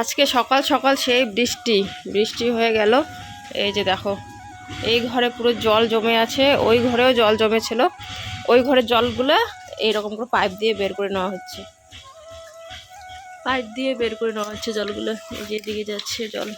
আজকে সকাল সকাল সেই বৃষ্টি বৃষ্টি হয়ে গেল। এই যে দেখো, এই ঘরে পুরো জল জমে আছে, ওই ঘরেও জল জমেছিল। ওই ঘরের জলগুলো এইরকম করে পাইপ দিয়ে বের করে নেওয়া হচ্ছে। পাইপ দিয়ে বের করে নেওয়া হচ্ছে জলগুলো, এই যে দিকে যাচ্ছে জল।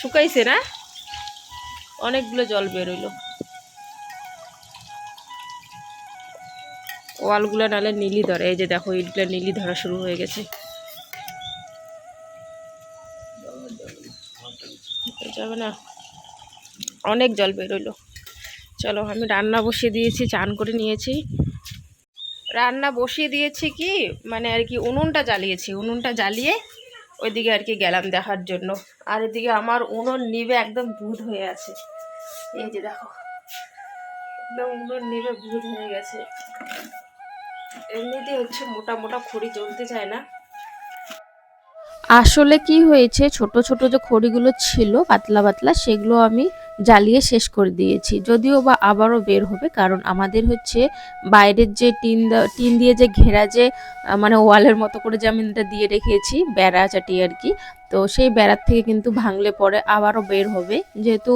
শুকাইছে না? অনেকগুলো জল বেরোইলো ওয়ালগুলো নালে নীলি ধরে, এই যে দেখো, ইটগুলো নীলি ধরা শুরু হয়ে গেছে। যাবে না। অনেক জল বেরোইলো চলো, আমি রান্না বসিয়ে দিয়েছি, চান করে নিয়েছি। রান্না বসিয়ে দিয়েছি কি মানে আর কি উনুনটা জ্বালিয়েছি। উনুনটা জ্বালিয়ে ওইদিকে আর কি গেলাম দেখার জন্য। আর এদিকে আমার উনুন নিবে একদম দুধ হয়ে আছে। এই যে দেখো, একদম উনুন নিবে দুধ হয়ে গেছে। এমনিতে হচ্ছে মোটা মোটা খড়ি জ্বলতে চায় না। আসলে কি হয়েছে, ছোট ছোট যে খড়িগুলো ছিল, পাতলা পাতলা, সেগুলো আমি জ্বালিয়ে শেষ করে দিয়েছি। যদিও বা আবারও বের হবে, কারণ আমাদের হচ্ছে বাইরের যে টিন টিন দিয়ে যে ঘেরা যে মানে ওয়ালের মতো করে যে আমি এটা দিয়ে রেখেছি বেড়া চাটি আর কি তো সেই বেড়ার থেকে কিন্তু ভাঙলে পরে আবারও বের হবে। যেহেতু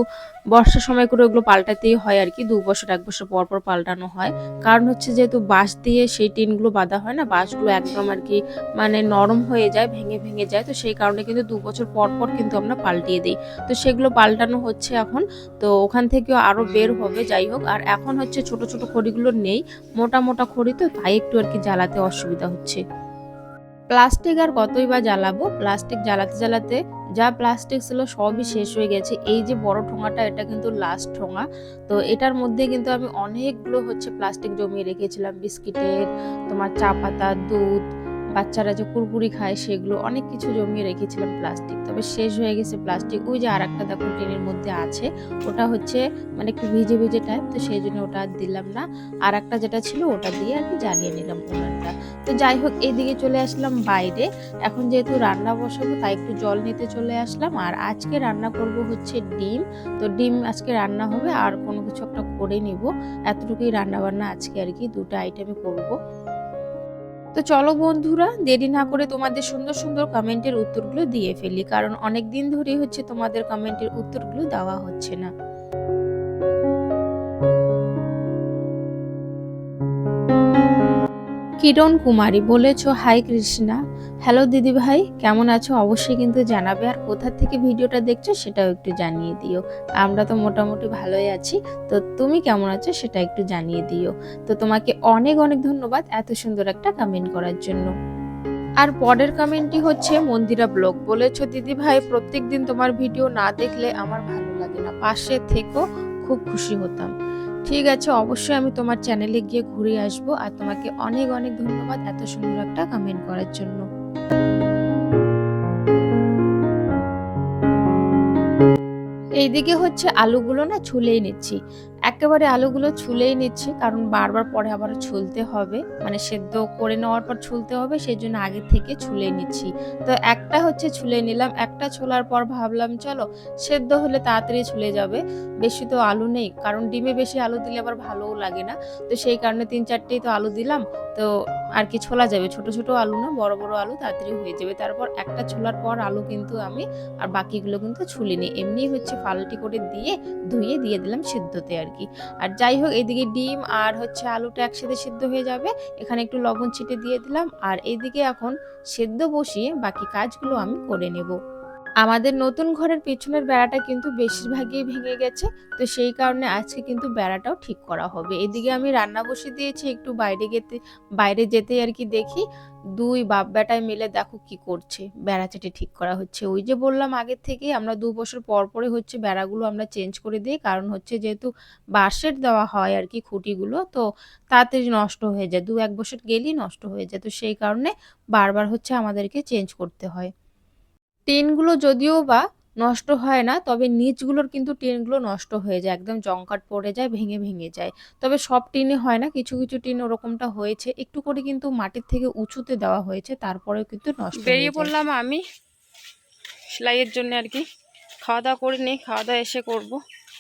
বর্ষার সময় করে ওগুলো পাল্টাতেই হয় আর কি, দু বছর, এক বছর পর পর পাল্টানো হয়। কারণ হচ্ছে যেহেতু বাঁশ দিয়ে সেই টিনগুলো বাঁধা হয় না, বাঁশগুলো একদম আর কি মানে নরম হয়ে যায়, ভেঙে ভেঙে যায়। তো সেই কারণে কিন্তু দু বছর পর পর কিন্তু আমরা পাল্টিয়ে দিই। তো সেগুলো পাল্টানো হচ্ছে এখন। তো ওখান থেকেও আরও বের হবে, যাই হোক। আর এখন হচ্ছে ছোট ছোট খড়িগুলো নেই, মোটা মোটা খড়ি তো, তাই একটু আর কি জ্বালাতে অসুবিধা হচ্ছে। প্লাস্টিক আর কতই বা জ্বালাবো? প্লাস্টিক জ্বালাতে জ্বালাতে যা প্লাস্টিক ছিল সবই শেষ হয়ে গেছে। এই যে বড় ঠোঙাটা, এটা কিন্তু লাস্ট ঠোঙা। তো এটার মধ্যে কিন্তু আমি অনেকগুলো হচ্ছে প্লাস্টিক জমিয়ে রেখেছিলাম। বিস্কিটের, তোমার চা পাতা, দুধ বাচ্চারা যে কুরকুরি খায় সেগুলো অনেক কিছু জমিয়ে রেখেছিলাম প্লাস্টিক। তবে শেষ হয়ে গেছে প্লাস্টিক। ওই যে আর একটা দেখো টিনের মধ্যে আছে, ওটা হচ্ছে মানে একটু ভিজে ভিজে টাইপ তো সেই জন্য ওটা আর দিলাম না। আর একটা যেটা ছিল ওটা দিয়ে আর কি জ্বালিয়ে নিলাম উনানটা। তো যাই হোক, এইদিকে চলে আসলাম বাইরে। এখন যেহেতু রান্না বসাবো, তাই একটু জল নিতে চলে আসলাম। আর আজকে রান্না করব হচ্ছে ডিম। তো ডিম আজকে রান্না হবে, আর কোনো কিছু একটা করে নিব। এতটুকুই রান্না বান্না আজকে আর কি, দুটো আইটেমে করব। তো চলো বন্ধুরা, দেরি না করে তোমাদের সুন্দর সুন্দর কমেন্টের উত্তরগুলো দিয়ে ফেলি, কারণ অনেক দিন ধরেই হচ্ছে তোমাদের কমেন্টের উত্তরগুলো দেওয়া হচ্ছে না। কিরণ কুমারী বলেছ, হাই কৃষ্ণা। হ্যালো দিদি ভাই, কেমন আছো? অবশ্যই কিন্তু জানাবে। আর কোথা থেকে ভিডিওটা দেখছ সেটাও একটু জানিয়ে দিও। আমরা তো মোটামুটি ভালোই আছি। তো তুমি কেমন আছো সেটা একটু জানিয়ে দিও। তো তোমাকে অনেক অনেক ধন্যবাদ এত সুন্দর একটা কমেন্ট করার জন্য। আর পরের কমেন্টটি হচ্ছে, মন্দিরা ব্লগ। বলেছ, দিদি ভাই, প্রত্যেকদিন তোমার ভিডিও না দেখলে আমার ভালো লাগে না। পাশে থেকো, খুব খুশি হতাম। ঠিক আছে, অবশ্যই আমি তোমার চ্যানেলে গিয়ে ঘুরে আসব। আর তোমাকে অনেক অনেক ধন্যবাদ এত সুন্দর একটা কমেন্ট করার জন্য। এইদিকে হচ্ছে আলুগুলো না ছুলেই নিচ্ছি। একেবারে আলুগুলো ছুলেই নিচ্ছি, কারণ বারবার পরে আবার ছুলতে হবে। মানে সেদ্ধ করে নেওয়ার পর ছুলতে হবে সেই জন্য আগে থেকে ছুলে নিচ্ছি। তো একটা হচ্ছে ছুলে নিলাম, একটা ছোলার পর ভাবলাম, চলো সেদ্ধ হলে তাড়াতাড়ি ছুলে যাবে। বেশি তো আলু নেই, কারণ ডিমে বেশি আলু দিলে আবার ভালোও লাগে না। তো সেই কারণে তিন চারটেই তো আলু দিলাম, তো আর কি ছোলা যাবে? ছোট ছোট আলু না, বড় বড় আলু তাড়াতাড়ি হয়ে যাবে। তারপর একটা ছোলার পর আলু কিন্তু আমি আর বাকিগুলো কিন্তু ছুলিনি। এমনি হচ্ছে পাল্টি করে দিয়ে ধুয়ে দিয়ে দিলাম সেদ্ধতে আর কি। আর যাই হোক, এদিকে ডিম আর হচ্ছে আলুটা একসাথে সেদ্ধ হয়ে যাবে। এখানে একটু লবণ ছিটে দিয়ে দিলাম। আর এইদিকে এখন সেদ্ধ বসিয়ে বাকি কাজগুলো আমি করে নেব। আমাদের নতুন ঘরের পেছনের বেড়াটা কিন্তু বেশিরভাগই ভেঙে গেছে, তো সেই কারণে আজকে কিন্তু বেড়াটাও ঠিক করা হবে। এদিকে আমি রান্না বসিয়ে দিয়েছি, একটু বাইরে যেতে বাইরে যেতে আর কি দেখি, দুই বাপ বেটায় মিলে দেখো কি করছে, বেড়া চেটে ঠিক করা হচ্ছে। ওই যে বললাম আগের থেকেই, আমরা দু বছর পর পরে হচ্ছে বেড়াগুলো আমরা চেঞ্জ করে দিই, কারণ হচ্ছে যেহেতু বাঁশের দেওয়া হয় আর কি খুঁটিগুলো, তো তাড়াতাড়ি নষ্ট হয়ে যায়। দু এক বছর গেলেই নষ্ট হয়ে যায়, তো সেই কারণে বারবার হচ্ছে আমাদেরকে চেঞ্জ করতে হয়। টিনগুলো যদিও বা নষ্ট হয় না তবে নিচগুলোর কিন্তু টিনগুলো নষ্ট হয়ে যায় একদম জংকাট পড়ে যায় ভেঙে ভেঙে যায়। তবে সব টিনে হয় না কিছু কিছু টিন ওরকমটা হয়েছে একটু করে কিন্তু মাটির থেকে উঁচুতে দেওয়া হয়েছে তারপরেও কিন্তু নষ্ট বেরিয়ে পড়লাম আমি সেলাইয়ের জন্য আর কি। খাওয়া দাওয়া করে নিই খাওয়া দাওয়া এসে করব।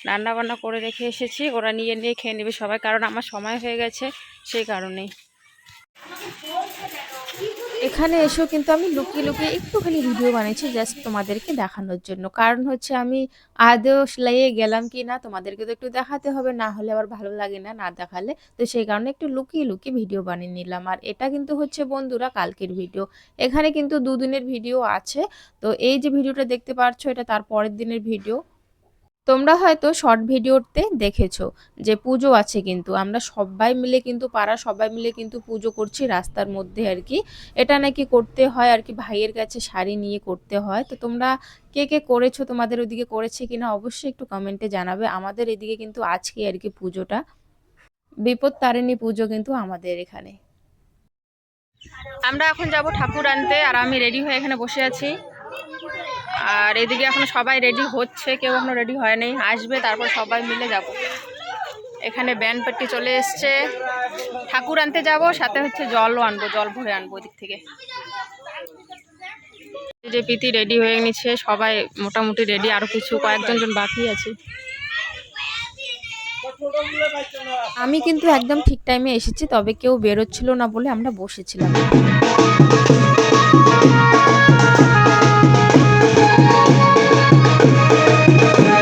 রান্না বান্না করে রেখে এসেছি ওরা নিয়ে নিয়ে খেয়ে নেবে সবাই কারণ আমার সময় হয়ে গেছে সেই কারণেই। এখানে এসেও কিন্তু আমি লুকিয়ে লুকিয়ে একটুখানি ভিডিও বানিয়েছি জাস্ট তোমাদেরকে দেখানোর জন্য। কারণ হচ্ছে আমি আদৌ সেলাইয়ে গেলাম কি না তোমাদেরকে তো একটু দেখাতে হবে, না হলে আবার ভালো লাগে না না দেখালে। তো সেই কারণে একটু লুকিয়ে লুকিয়ে ভিডিও বানিয়ে নিলাম। আর এটা কিন্তু হচ্ছে বন্ধুরা কালকের ভিডিও এখানে কিন্তু দুদিনের ভিডিও আছে। তো এই যে ভিডিওটা দেখতে পাচ্ছ এটা তার পরের দিনের ভিডিও তোমরা হয়তো শর্ট ভিডিওতে দেখেছ যে পুজো আছে কিন্তু, আমরা সবাই মিলে কিন্তু, পাড়া সবাই মিলে কিন্তু পুজো করছি রাস্তার মধ্যে আর কি। এটা নাকি করতে হয় আর কি, ভাইয়ের কাছে শাড়ি নিয়ে করতে হয়। তো তোমরা কে কে করেছ, তোমাদের ওদিকে করেছে কিনা অবশ্যই একটু কমেন্টে জানাবে। আমাদের এদিকে কিন্তু আজকে আর কি পুজোটা। বিপদ তারিণী পুজো কিন্তু আমাদের এখানে। আমরা এখন যাব ঠাকুর আনতে আর আমি রেডি হয়ে এখানে বসে আছি। আর এদিকে এখন সবাই রেডি হচ্ছে, কেউ এখনও রেডি হয়নি, আসবে, তারপর সবাই মিলে যাব। এখানে ব্যান্ড পার্টি চলে এসছে। ঠাকুর আনতে যাব, সাথে হচ্ছে জলও আনব, জল ভরে আনব ওদিক থেকে। যে প্রীতি রেডি হয়ে নিচ্ছে, সবাই মোটামুটি রেডি আরও কিছু কয়েকজন জন বাকি আছে। আমি কিন্তু একদম ঠিক টাইমে এসেছি, তবে কেউ বেরোচ্ছিল না বলে আমরা বসেছিলাম। ハハハハ!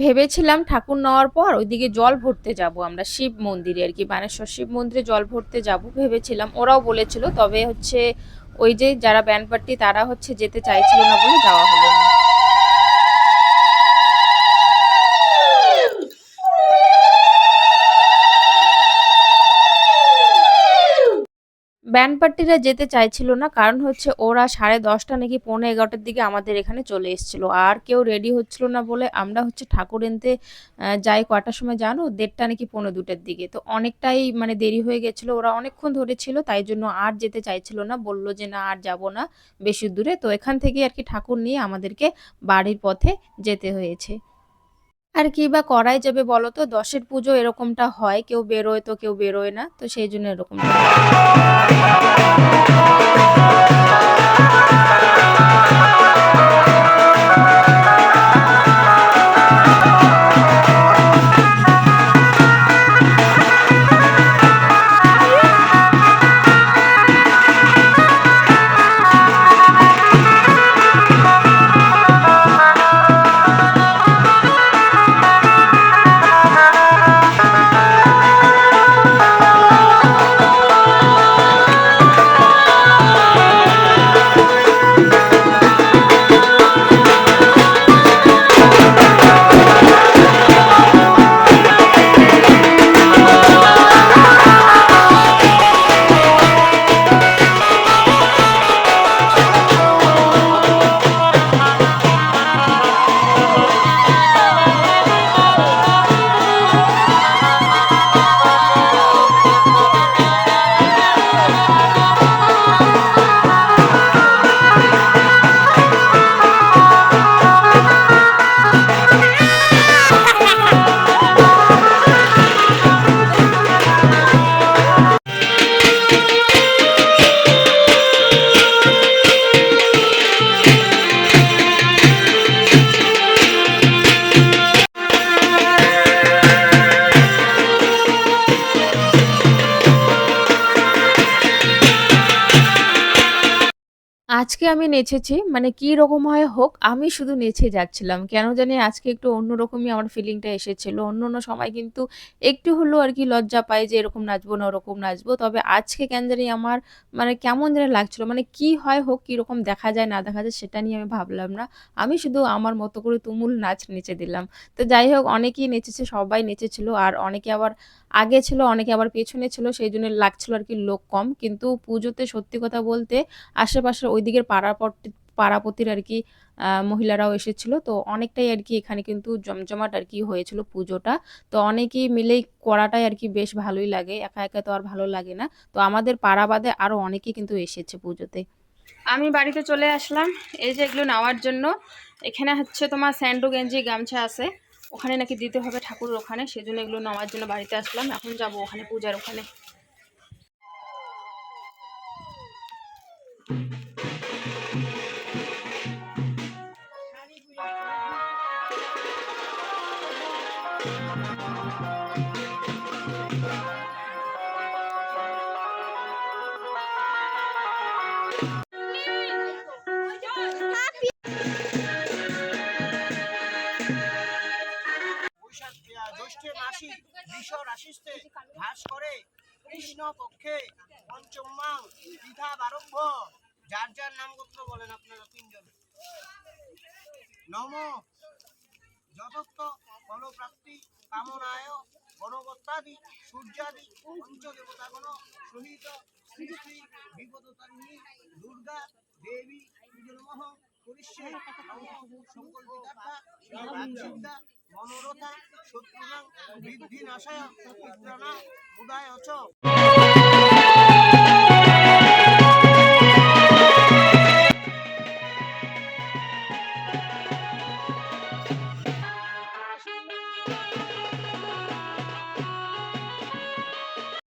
ভেবেছিলাম ঠাকুর নেওয়ার পর ওইদিকে জল ভরতে যাব আমরা, শিব মন্দিরে আর কি, বানেশ্বর শিব মন্দিরে জল ভরতে যাব ভেবেছিলাম, ওরাও বলেছিল, তবে হচ্ছে ওই যে যারা ব্যান্ড পার্টি তারা হচ্ছে যেতে চাইছিল না বলে যাওয়া হলো না। ব্যান্ড পার্টিরা যেতে চাইছিল না, কারণ হচ্ছে ওরা সাড়ে দশটা নাকি পৌনে এগারোটার দিকে আমাদের এখানে চলে এসেছিল। আর কেউ রেডি হচ্ছিল না বলে আমরা হচ্ছে ঠাকুর এনতে যাই কটার সময় জানো? দেড়টা নাকি পৌনে দুটার দিকে। তো অনেকটাই মানে দেরি হয়ে গেছিল। ওরা অনেকক্ষণ ধরে ছিল, তাই জন্য আর যেতে চাইছিল না। বলল যে, না, আর যাব না, বেশি দূরে। তো এখান থেকে আর কি ঠাকুর নিয়ে আমাদেরকে বাড়ির পথে যেতে হয়েছে। আর কি বা করাই যাবে বলো তো দশের পুজো এরকমটা হয়, কেউ বেরোয় তো কেউ বেরোয় না, তো সেই জন্য এরকমটা আজকে আমি নেচেছি মানে কি রকম হয় হোক, আমি শুধু নেচে যাচ্ছিলাম। কেন জানি আজকে একটু অন্যরকমই আমার ফিলিংটা এসেছিল। অন্য অন্য সময় কিন্তু একটু হলেও আর কি লজ্জা পায় যে এরকম নাচবো না, ওরকম নাচবো। তবে আজকে কেন জানি আমার মানে কেমন যেন লাগছিল মানে কি হয় হোক কীরকম দেখা যায়, না দেখা যায়, সেটা নিয়ে আমি ভাবলাম না। আমি শুধু আমার মতো করে তুমুল নাচ নেচে দিলাম। তো যাই হোক, অনেকেই নেচেছে, সবাই নেচেছিল। আর অনেকে আবার আগে ছিল, অনেকে আবার পেছনে ছিল, সেই জন্য লাগছিল আর কি লোক কম। কিন্তু পুজোতে সত্যি কথা বলতে, আশেপাশের ওই দিকের পাড়াপট্টি পাড়াপতির আর কি মহিলারাও এসেছিল। তো অনেকটাই আর কি এখানে কিন্তু জমজমাট আর কি হয়েছিল পুজোটা। তো অনেকেই মিলেই করাটাই আর কি বেশ ভালোই লাগে। একা একা তো আর ভালো লাগে না। তো আমাদের পাড়া বাদে আরও অনেকেই কিন্তু এসেছে পুজোতে। আমি বাড়িতে চলে আসলাম। এই যে এগুলো নেওয়ার জন্য। এখানে হচ্ছে তোমার স্যান্ডো, গেঞ্জি, গামছা আছে। ওখানে নাকি দিতে হবে ঠাকুর ওখানে। সেজন্য এগুলো নেওয়ার জন্য বাড়িতে আসলাম। এখন যাব ওখানে পূজার ওখানে। বৈশাখ মাসি, বিষ রাশিস্তে ঘাস করে কৃষ্ণ পক্ষে পঞ্চম মাং পিঠা বারম্ভ। যার যার নাম গোত্র বলেন আপনারা তিনজন। নম। যথত্ব ফলপ্রাপ্তি। কামনায় গণবত্তাদি, সূর্যাদি পঞ্চদেবতাগণ সহিত শ্রী শ্রী বিপদতারিণী দুর্গা দেবী নমঃ করিষ্যে। নম সংকল্পিতার্থা সিদ্ধা মনোরথা শত্রুনাং বৃদ্ধি নাশায় পুত্রাণাং উদয় চ